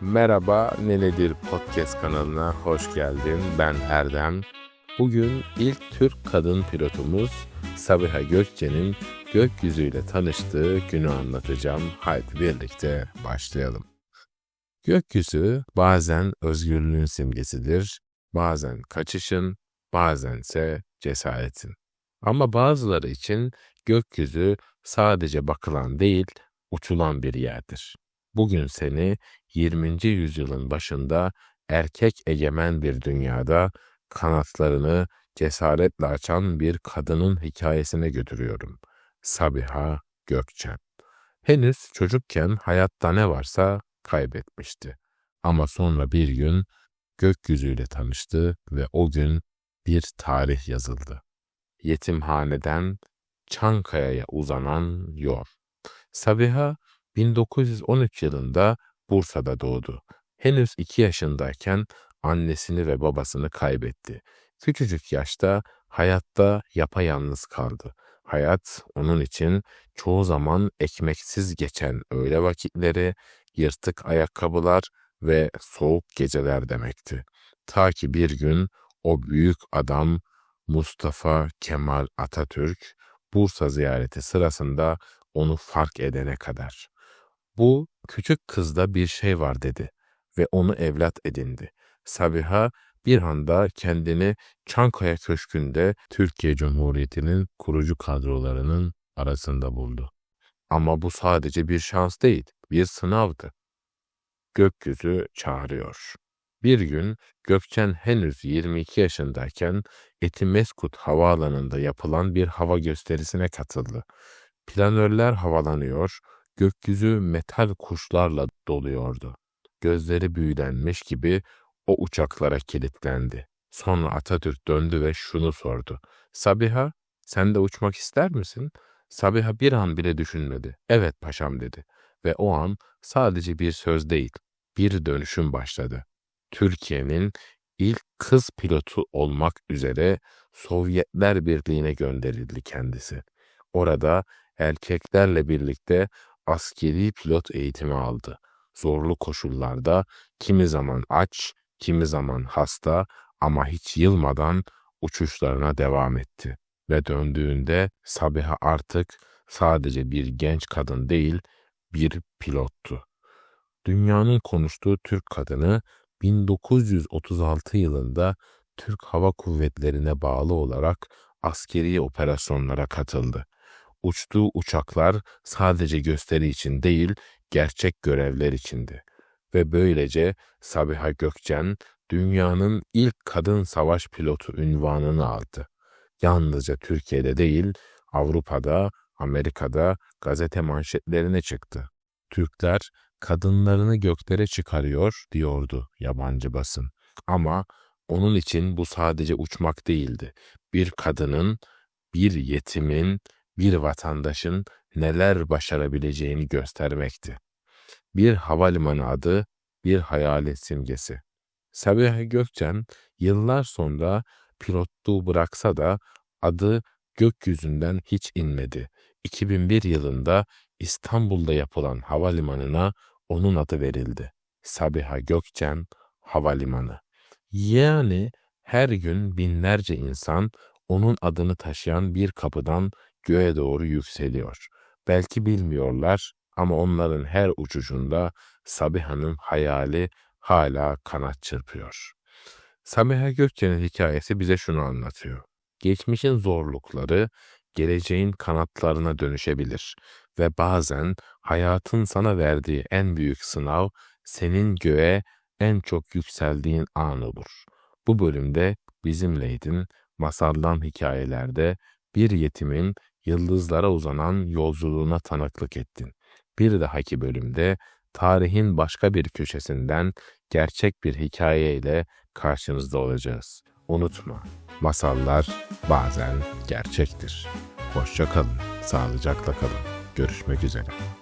Merhaba Ne Nedir Podcast kanalına hoş geldin. Ben Erdem. Bugün ilk Türk kadın pilotumuz Sabiha Gökçen'in gökyüzüyle tanıştığı günü anlatacağım. Haydi birlikte başlayalım. Gökyüzü bazen özgürlüğün simgesidir, bazen kaçışın, bazense cesaretin. Ama bazıları için gökyüzü sadece bakılan değil, uçulan bir yerdir. Bugün seni 20. yüzyılın başında erkek egemen bir dünyada kanatlarını cesaretle açan bir kadının hikayesine götürüyorum. Sabiha Gökçen. Henüz çocukken hayatta ne varsa kaybetmişti. Ama sonra bir gün gökyüzüyle tanıştı ve o gün bir tarih yazıldı. Yetimhaneden Çankaya'ya uzanan yol. Sabiha 1913 yılında Bursa'da doğdu. Henüz 2 yaşındayken annesini ve babasını kaybetti. Küçücük yaşta hayatta yapayalnız kaldı. Hayat onun için çoğu zaman ekmeksiz geçen öğle vakitleri, yırtık ayakkabılar ve soğuk geceler demekti. Ta ki bir gün o büyük adam Mustafa Kemal Atatürk Bursa ziyareti sırasında onu fark edene kadar. Bu küçük kızda bir şey var dedi ve onu evlat edindi. Sabiha bir anda kendini Çankaya Köşkü'nde Türkiye Cumhuriyeti'nin kurucu kadrolarının arasında buldu. Ama bu sadece bir şans değil, bir sınavdı. Gökyüzü çağırıyor. Bir gün Gökçen henüz 22 yaşındayken Etimeskut Havaalanı'nda yapılan bir hava gösterisine katıldı. Planörler havalanıyor, gökyüzü metal kuşlarla doluyordu. Gözleri büyülenmiş gibi o uçaklara kilitlendi. Sonra Atatürk döndü ve şunu sordu. Sabiha, sen de uçmak ister misin? Sabiha bir an bile düşünmedi. Evet paşam dedi. Ve o an sadece bir söz değil, bir dönüşüm başladı. Türkiye'nin ilk kız pilotu olmak üzere Sovyetler Birliği'ne gönderildi kendisi. Orada erkeklerle birlikte askeri pilot eğitimi aldı. Zorlu koşullarda kimi zaman aç, kimi zaman hasta ama hiç yılmadan uçuşlarına devam etti. Ve döndüğünde Sabiha artık sadece bir genç kadın değil, bir pilottu. Dünyanın konuştuğu Türk kadını 1936 yılında Türk Hava Kuvvetleri'ne bağlı olarak askeri operasyonlara katıldı. Uçtuğu uçaklar sadece gösteri için değil, gerçek görevler içindi. Ve böylece Sabiha Gökçen dünyanın ilk kadın savaş pilotu ünvanını aldı. Yalnızca Türkiye'de değil, Avrupa'da, Amerika'da gazete manşetlerine çıktı. Türkler kadınlarını göklere çıkarıyor diyordu yabancı basın. Ama onun için bu sadece uçmak değildi. Bir kadının, bir yetimin, bir vatandaşın neler başarabileceğini göstermekti. Bir havalimanı adı, bir hayalet simgesi. Sabiha Gökçen yıllar sonra pilotluğu bıraksa da adı gökyüzünden hiç inmedi. 2001 yılında İstanbul'da yapılan havalimanına onun adı verildi. Sabiha Gökçen Havalimanı. Yani her gün binlerce insan onun adını taşıyan bir kapıdan göğe doğru yükseliyor. Belki bilmiyorlar ama onların her uçuşunda Sabiha'nın hayali hala kanat çırpıyor. Sabiha Gökçen'in hikayesi bize şunu anlatıyor. Geçmişin zorlukları geleceğin kanatlarına dönüşebilir ve bazen hayatın sana verdiği en büyük sınav senin göğe en çok yükseldiğin an olur. Bu bölümde bizimleydin masaldan hikayelerde bir yetimin yıldızlara uzanan yolculuğuna tanıklık ettin. Bir dahaki bölümde tarihin başka bir köşesinden gerçek bir hikayeyle karşınızda olacağız. Unutma, masallar bazen gerçektir. Hoşça kalın, sağlıcakla kalın. Görüşmek üzere.